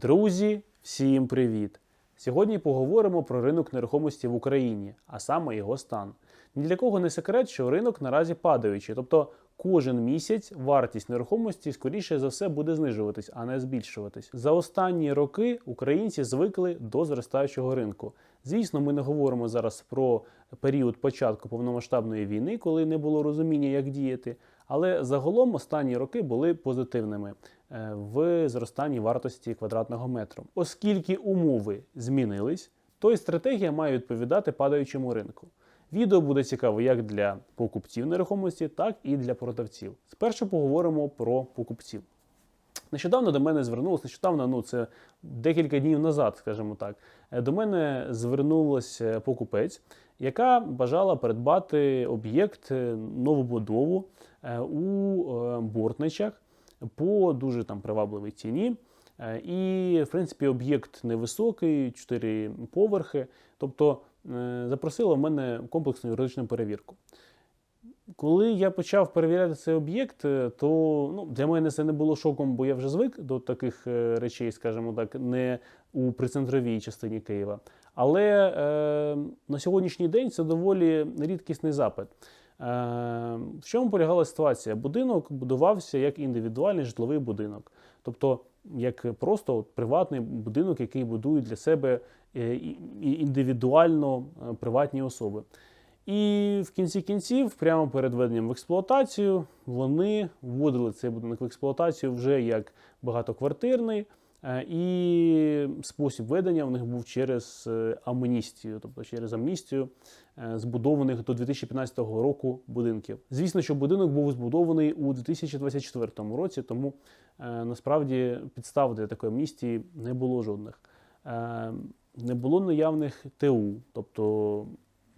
Друзі, всім привіт! Сьогодні поговоримо про ринок нерухомості в Україні, а саме його стан. Ні для кого не секрет, що ринок наразі падаючий, тобто кожен місяць вартість нерухомості скоріше за все буде знижуватись, а не збільшуватись. За останні роки українці звикли до зростаючого ринку. Звісно, ми не говоримо зараз про період початку повномасштабної війни, коли не було розуміння, як діяти. Але загалом останні роки були позитивними е, в зростанні вартості квадратного метру. Оскільки умови змінились, то і стратегія має відповідати падаючому ринку. Відео буде цікаво як для покупців нерухомості, так і для продавців. Спершу поговоримо про покупців. Нещодавно до мене звернулося, нещодавно, ну це декілька днів назад, скажімо так. е, До мене звернулася покупець, яка бажала придбати об'єкт е, новобудову е, у е, Бортничах по дуже там привабливій ціні. Е, І, в принципі, об'єкт невисокий, 4 поверхи. Тобто е, запросила в мене комплексну юридичну перевірку. Коли я почав перевіряти цей об'єкт, е, то ну, для мене це не було шоком, бо я вже звик до таких е, речей, скажімо так, не у прицентровій частині Києва. Але е, на сьогоднішній день це доволі рідкісний запит. Е, в чому полягала ситуація? Будинок будувався як індивідуальний житловий будинок, тобто як просто от, приватний будинок, який будують для себе е, індивідуально е, приватні особи. І в кінці кінців, прямо перед введенням в експлуатацію, вони вводили цей будинок в експлуатацію вже як багатоквартирний, і спосіб ведення в них був через е, амністію, тобто через амністію е, збудованих до 2015 року будинків. Звісно, що будинок був збудований у 2024 році, тому е, насправді підстав для такої амністії не було жодних. Е, Не було наявних ТУ, тобто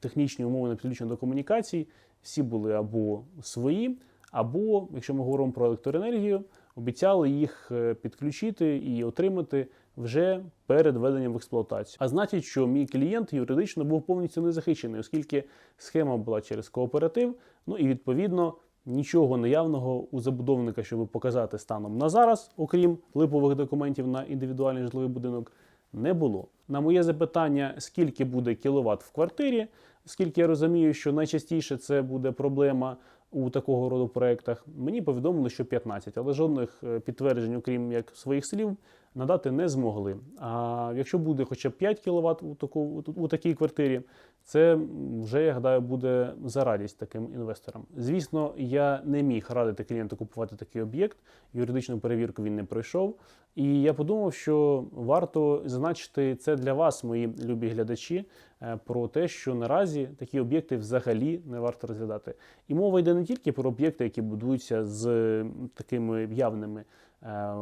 технічні умови на підключення до комунікацій, всі були або свої, або, якщо ми говоримо про електроенергію, обіцяли їх е, підключити і отримати вже перед введенням в експлуатацію. А значить, що мій клієнт юридично був повністю незахищений, оскільки схема була через кооператив, ну і відповідно. Нічого наявного у забудовника, щоб показати станом на зараз, окрім липових документів на індивідуальний житловий будинок, не було. На моє запитання, скільки буде кіловат в квартирі, оскільки я розумію, що найчастіше це буде проблема у такого роду проєктах, мені повідомили, що 15, але жодних е, підтверджень, окрім як своїх слів, надати не змогли. А якщо буде хоча б 5 кВт у, таку, у такій квартирі, це вже, я гадаю, буде за радість таким інвесторам. Звісно, я не міг радити клієнту купувати такий об'єкт, юридичну перевірку він не пройшов. І я подумав, що варто зазначити це для вас, мої любі глядачі, е, про те, що наразі такі об'єкти взагалі не варто розглядати. І мова йде не тільки про об'єкти, які будуються з такими явними е,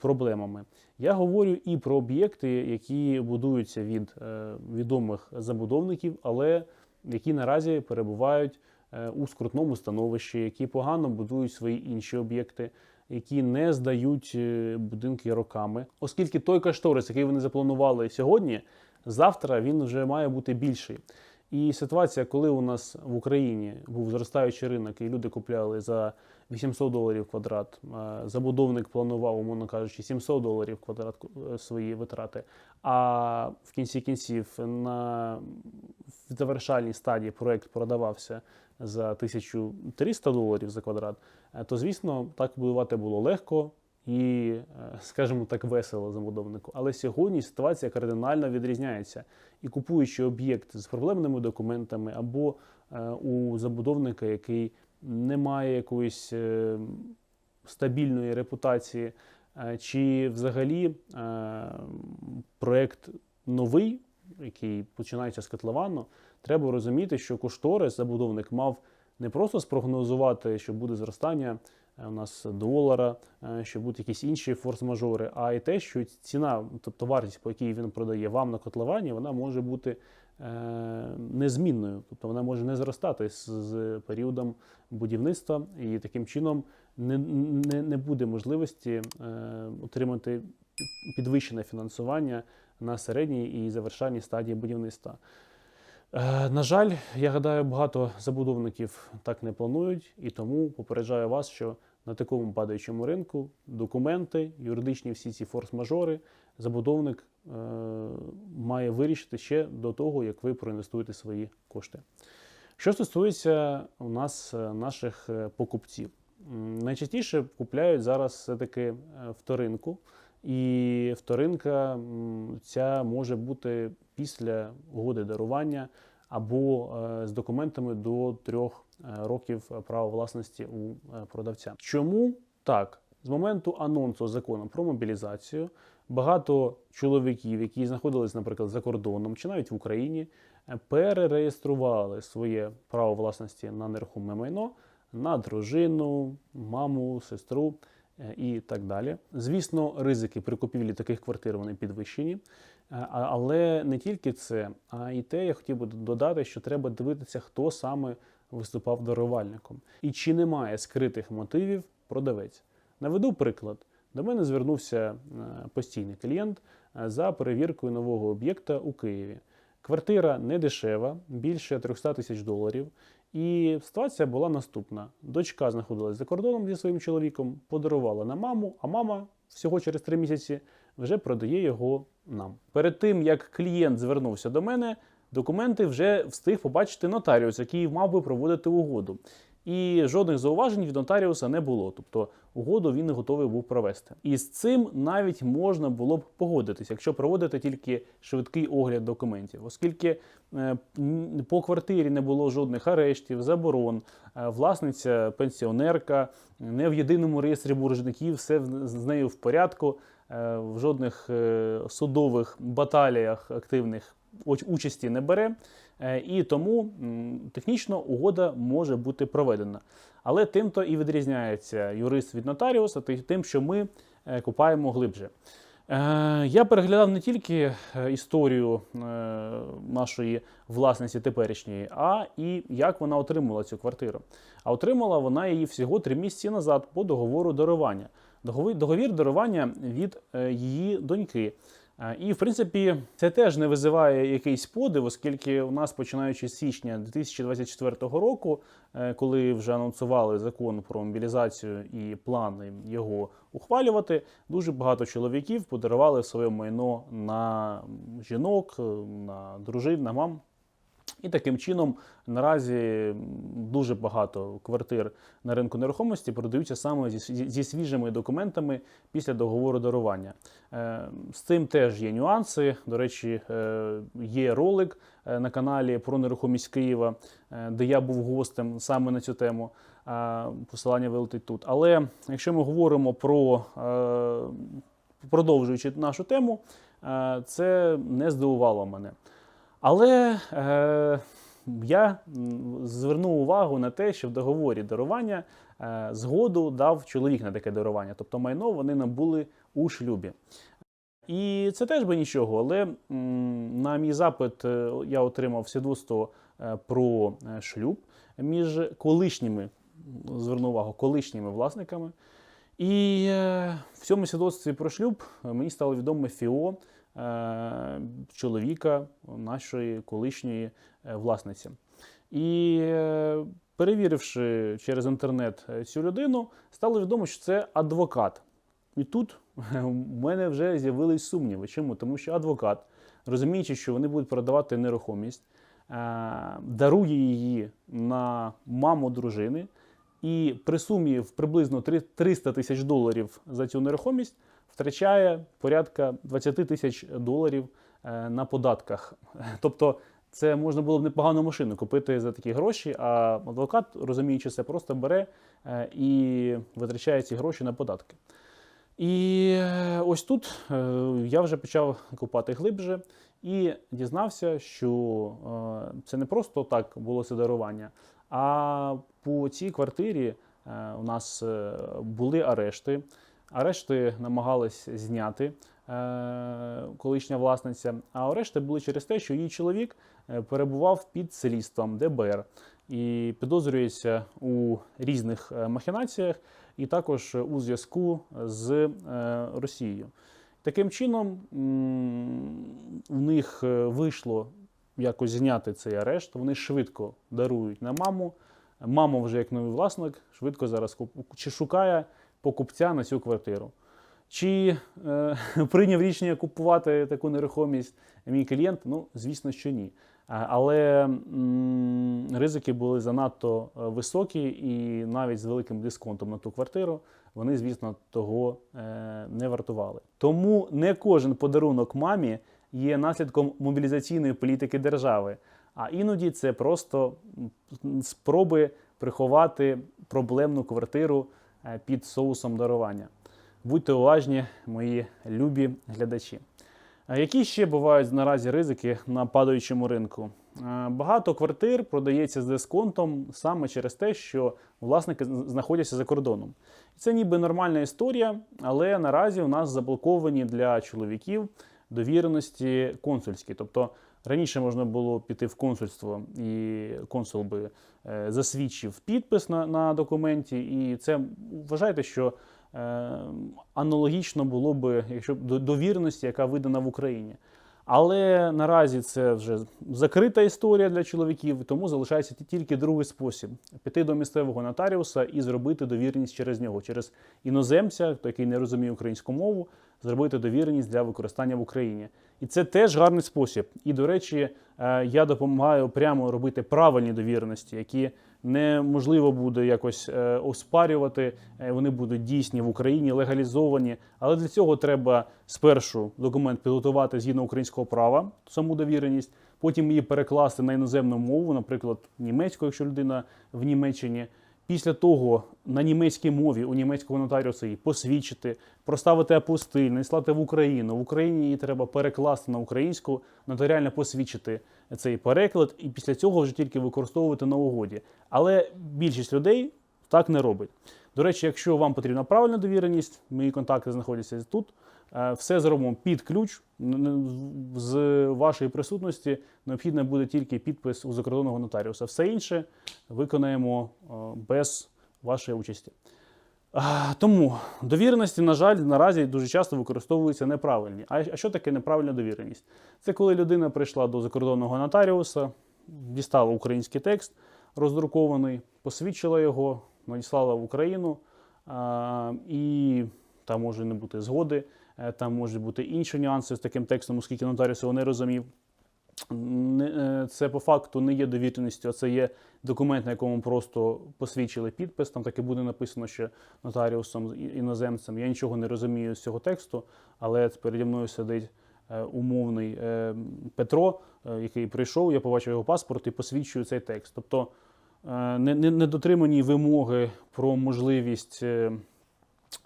проблемами. Я говорю і про об'єкти, які будуються від е, відомих забудовників, але які наразі перебувають е, у скрутному становищі, які погано будують свої інші об'єкти, які не здають е, будинки роками, оскільки той кошторис, який вони запланували сьогодні, завтра він вже має бути більший. І ситуація, коли у нас в Україні був зростаючий ринок, і люди купляли за 800 доларів квадрат, е, забудовник планував, умовно кажучи, 700 доларів квадрат е, свої витрати. А в кінці кінців на завершальній стадії проект продавався за 1300 доларів за квадрат, е, то звісно так будувати було легко і, скажімо так, весело забудовнику. Але сьогодні ситуація кардинально відрізняється. І купуючи об'єкт з проблемними документами або у забудовника, який не має якоїсь е, стабільної репутації, е, чи взагалі е, проект новий, який починається з котловану, треба розуміти, що кошторис забудовник мав не просто спрогнозувати, що буде зростання у нас долара, що будуть якісь інші форс-мажори, а й те, що ціна, тобто вартість, по якій він продає вам на котловані, вона може бути незмінною, тобто вона може не зростати з, з періодом будівництва, і таким чином не, не, не буде можливості е, отримати підвищене фінансування на середній і завершальній стадії будівництва. Е, На жаль, я гадаю, багато забудовників так не планують, і тому попереджаю вас, що на такому падаючому ринку документи, юридичні всі ці форс-мажори, забудовник е, має вирішити ще до того, як ви проінвестуєте свої кошти. Що стосується у нас е, наших е, покупців, найчастіше купляють зараз все-таки е, вторинку, і вторинка ця може бути після угоди дарування або е, з документами до трьох е, років права власності у е, продавця. Чому так? З моменту анонсу закону про мобілізацію багато чоловіків, які знаходились, наприклад, за кордоном чи навіть в Україні, перереєстрували своє право власності на нерухоме майно на дружину, маму, сестру і так далі. Звісно, ризики при купівлі таких квартир вони підвищені. Е, Але не тільки це, а й те, я хотів би додати, що треба дивитися, хто саме виступав дарувальником і чи немає скритих мотивів продавець. Наведу приклад. До мене звернувся е, постійний клієнт е, за перевіркою нового об'єкта у Києві. Квартира не дешева, більше 300 тисяч доларів. І ситуація була наступна: дочка знаходилась за кордоном зі своїм чоловіком, подарувала на маму, а мама всього через три місяці вже продає його нам. Перед тим як клієнт звернувся до мене, документи вже встиг побачити нотаріус, який мав би проводити угоду. І жодних зауважень від нотаріуса не було. Тобто угоду він готовий був провести. І з цим навіть можна було б погодитися, якщо проводити тільки швидкий огляд документів, оскільки е, по квартирі не було жодних арештів, заборон, е, власниця пенсіонерка, не в єдиному реєстрі боржників, все з нею в порядку, в жодних е, судових баталіях активних участі не бере. Е, І тому технічно угода може бути проведена. Але тим-то і відрізняється юрист від нотаріуса, тим, що ми е, купаємо глибше. Е, Я переглядав не тільки е, історію е, нашої власниці теперішньої, а і як вона отримала цю квартиру. А отримала вона її всього три місяці назад по договору дарування. Договір, дарування від е, її доньки. Е, І, в принципі, це теж не визиває якийсь подив, оскільки у нас, починаючи з січня 2024 року, е, коли вже анонсували закон про мобілізацію і плани його ухвалювати, дуже багато чоловіків подарували своє майно на жінок, на дружин, на мам. І таким чином наразі дуже багато квартир на ринку нерухомості продаються саме зі, зі- свіжими документами після договору дарування. Е, З цим теж є нюанси. До речі, е, є ролик е, на каналі про нерухомість Києва, де я був гостем саме на цю тему. Посилання вилетить тут. Але якщо ми говоримо про продовжуючи нашу тему, це не здивувало мене. Але е, я звернув увагу на те, що в договорі дарування е, згоду дав чоловік на таке дарування, тобто майно вони набули у шлюбі. І це теж би нічого, але м, на мій запит е, я отримав свідоцтво е, про е, шлюб між колишніми, зверну увагу, колишніми власниками. І е, в цьому свідоцтві про шлюб мені стало відоме ФІО чоловіка нашої колишньої е, власниці. І е, перевіривши через інтернет е, цю людину, стало відомо, що це адвокат. І тут у мене вже з'явились сумніви. Чому? Тому що адвокат, розуміючи, що вони будуть продавати нерухомість, е, дарує її на маму дружини, і при сумі в приблизно 300 тисяч доларів за цю нерухомість втрачає порядка 20 тисяч доларів е, на податках. Тобто це можна було б непогану машину купити за такі гроші, а адвокат, розуміючи це, просто бере е, і витрачає ці гроші на податки. І е, ось тут я вже почав купати глибше і дізнався, що це не просто так було це дарування, а по цій квартирі у нас були арешти. Арешти намагались зняти е, колишня власниця, а арешти були через те, що її чоловік е, перебував під слідством ДБР і підозрюється у різних е, махінаціях, і також у зв'язку з Росією. Таким чином, у них вийшло якось зняти цей арешт. Вони швидко дарують на маму. мама вже як новий власник, швидко зараз чи шукає покупця на цю квартиру. Чи е, прийняв рішення купувати таку нерухомість мій клієнт? Ну, звісно, що ні. Але м, ризики були занадто е, високі, і навіть з великим дисконтом на ту квартиру вони, звісно, того е, не вартували. Тому не кожен подарунок мамі є наслідком мобілізаційної політики держави, а іноді це просто спроби приховати проблемну квартиру під соусом дарування. Будьте уважні, мої любі глядачі. Які ще бувають наразі ризики на падаючому ринку? Е, Багато квартир продається з дисконтом саме через те, що власники знаходяться за кордоном. Це ніби нормальна історія, але наразі у нас заблоковані для чоловіків довіреності консульські. Тобто раніше можна було піти в консульство, і консул би е, засвідчив підпис на, на документі, і це вважайте, що е, аналогічно було би, якщо б до довіреності, яка видана в Україні. Але наразі це вже закрита історія для чоловіків, тому залишається тільки другий спосіб: піти до місцевого нотаріуса і зробити довіреність через нього, через іноземця, який не розуміє українську мову, зробити довіреність для використання в Україні. І це теж гарний спосіб. І, до речі, е, я допомагаю прямо робити правильні довіреності, які неможливо буде якось е, оспарювати. Е, Вони будуть дійсні в Україні, легалізовані. Але для цього треба спершу документ підготувати згідно українського права, саму довіреність, потім її перекласти на іноземну мову, наприклад, німецьку, якщо людина в Німеччині. Після того на німецькій мові у німецького нотаріуса її посвідчити, проставити апостиль, надіслати в Україну. В Україні її треба перекласти на українську, нотаріально посвідчити цей переклад, і після цього вже тільки використовувати на угоді. Але більшість людей так не робить. До речі, якщо вам потрібна правильна довіреність, мої контакти знаходяться тут. Е, Все зробимо під ключ. З вашої присутності необхідно буде тільки підпис у закордонного нотаріуса. Все інше виконаємо е, без вашої участі. Тому довіреності, на жаль, наразі дуже часто використовуються неправильні. А що таке неправильна довіреність? Це коли людина прийшла до закордонного нотаріуса, дістала український текст роздрукований, посвідчила його, надіслала в Україну, і там може не бути згоди, там можуть бути інші нюанси з таким текстом, оскільки нотаріус його не розумів. Е, Це по факту не є довіреністю, а це є документ, на якому просто посвідчили підпис. Там таки буде написано, що нотаріусом іноземцем. Я нічого не розумію з цього тексту, але переді мною сидить е, умовний е, Петро, е, який прийшов, я побачив його паспорт і посвідчую цей текст. Тобто е, не, не, не дотримані вимоги про можливість.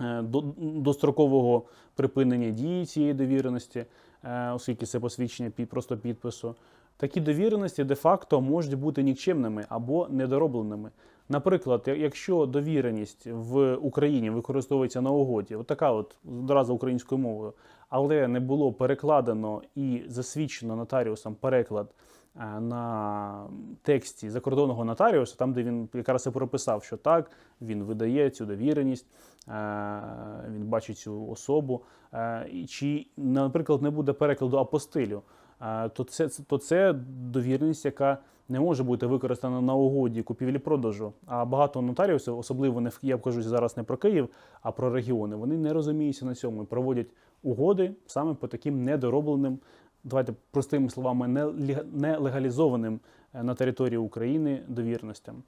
Е, до- дострокового припинення дії цієї довіреності, е, оскільки це посвідчення просто підпису. Такі довіреності де-факто можуть бути нікчемними або недоробленими. Наприклад, якщо довіреність в Україні використовується на угоді, от така от одразу українською мовою, але не було перекладено і засвідчено нотаріусом переклад на тексті закордонного нотаріуса, там, де він якраз і прописав, що так, він видає цю довіреність, е, він бачить цю особу. е, Чи, наприклад, не буде перекладу апостилю, е, то це, то це довіреність, яка не може бути використана на угоді купівлі-продажу. А багато нотаріусів, особливо не я кажу зараз не про Київ, а про регіони, вони не розуміються на цьому і проводять угоди саме по таким недоробленим, давайте простими словами, нелега- нелегалізованим е, на території України довірностям.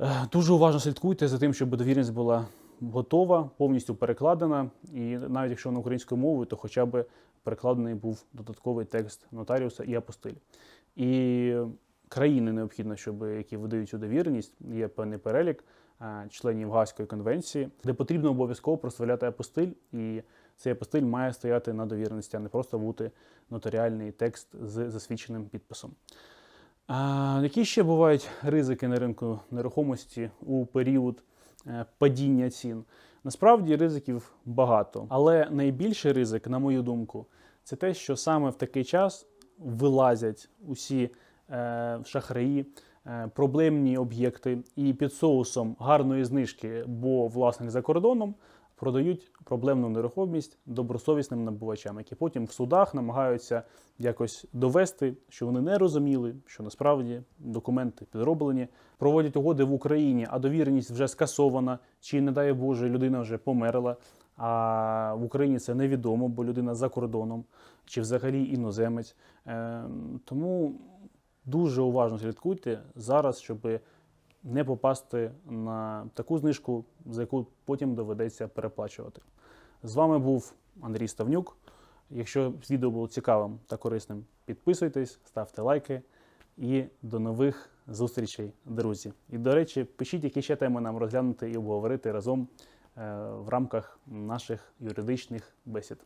Е, Дуже уважно слідкуйте за тим, щоб довіреність була готова, повністю перекладена. І навіть якщо на українською мовою, то хоча б перекладений був додатковий текст нотаріуса і апостиль. І країни необхідно, щоб які видають цю довіреність, є певний перелік членів Гаазької конвенції, де потрібно обов'язково проставляти апостиль, і цей апостиль має стояти на довіреності, а не просто бути нотаріальний текст з засвідченим підписом. А, які ще бувають ризики на ринку нерухомості у період е, падіння цін? Насправді ризиків багато, але найбільший ризик, на мою думку, це те, що саме в такий час вилазять усі е, шахраї, е, проблемні об'єкти, і під соусом гарної знижки, бо власник за кордоном продають проблемну нерухомість добросовісним набувачам, які потім в судах намагаються якось довести, що вони не розуміли, що насправді документи підроблені, проводять угоди в Україні, а довіреність вже скасована, чи, не дай Боже, людина вже померла. А в Україні це невідомо, бо людина за кордоном чи взагалі іноземець. Е, Тому дуже уважно слідкуйте зараз, щоб не попасти на таку знижку, за яку потім доведеться переплачувати. З вами був Андрій Ставнюк. Якщо відео було цікавим та корисним, підписуйтесь, ставте лайки і до нових зустрічей, друзі. І до речі, пишіть, які ще теми нам розглянути і обговорити разом е, в рамках наших юридичних бесід.